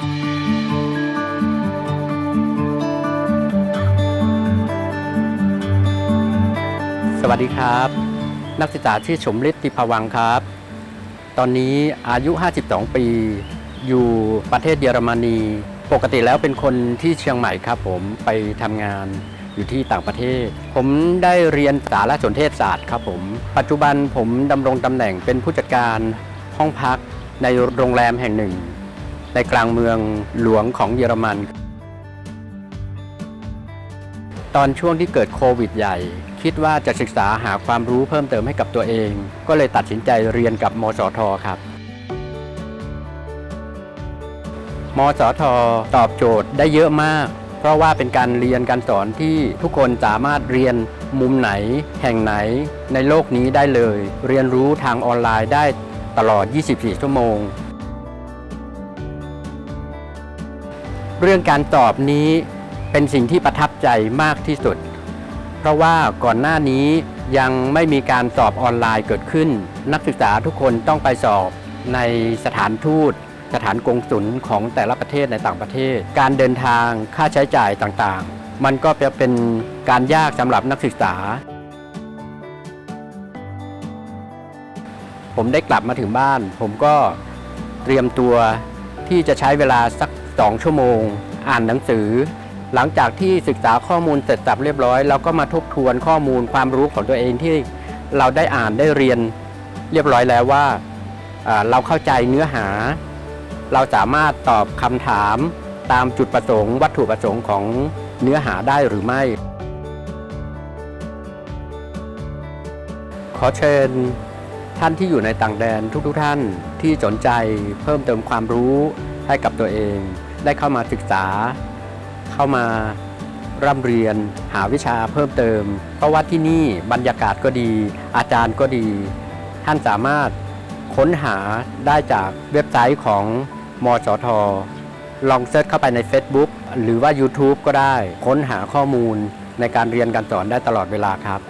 สวัสดีครับ นักศึกษาชื่อชมฤทธิ์ติภวังค์ครับ ตอนนี้อายุ 52 ปี อยู่ประเทศเยอรมนี ปกติแล้วเป็นคนที่เชียงใหม่ครับผมไปทำงานอยู่ที่ต่างประเทศ ผมได้เรียนสารสนเทศศาสตร์ครับผม ปัจจุบันผมดำรงตำแหน่งเป็นผู้จัดการห้องพักในโรงแรมแห่งหนึ่ง ในกลางเมืองหลวงของเยอรมัน ตอนช่วงที่เกิดโควิดใหญ่ คิดว่าจะศึกษาหาความรู้เพิ่มเติมให้กับตัวเอง ก็เลยตัดสินใจเรียนกับมสทครับมสทตอบโจทย์ได้เยอะมาก เพราะว่าเป็นการเรียนการสอนที่ทุกคนสามารถเรียนมุมไหน แห่งไหน ในโลกนี้ได้เลย เรียนรู้ทางออนไลน์ได้ตลอด 24 ชั่วโมง เรื่องการตอบนี้เป็นสิ่งที่ประทับใจมากที่สุด เพราะว่าก่อนหน้านี้ยังไม่มีการสอบออนไลน์เกิดขึ้น นักศึกษาทุกคนต้องไปสอบในสถานทูต สถานกงสุลของแต่ละประเทศในต่างประเทศ การเดินทางค่าใช้จ่ายต่างๆ มันก็จะเป็นการยากสำหรับนักศึกษา ผมได้กลับมาถึงบ้าน ผมก็เตรียมตัวที่จะใช้เวลาสัก สองชั่วโมง อ่านหนังสือ หลังจากที่ศึกษาข้อมูลเสร็จสับเรียบร้อยเราก็มาทบทวนข้อมูลความรู้ของตัวเองที่เราได้อ่านได้เรียนเรียบร้อยแล้วว่าอ่าเราเข้าใจเนื้อหา เราสามารถตอบคำถามตามจุดประสงค์ วัตถุประสงค์ของเนื้อหาได้หรือไม่ ขอเชิญท่านที่อยู่ในต่างแดนทุกๆทท่านที่สนใจเพิ่มเติมความรู้ให้กับตัวเอง ได้เข้ามาศึกษา เข้ามาร่ำเรียนหาวิชาเพิ่มเติม เพราะว่าที่นี่บรรยากาศก็ดี อาจารย์ก็ดี ท่านสามารถค้นหาได้จากเว็บไซต์ของมสท ลองเซิร์ชเข้าไปใน Facebook หรือว่า YouTube ก็ได้ค้นหาข้อมูลในการเรียนการสอนได้ตลอดเวลาครับ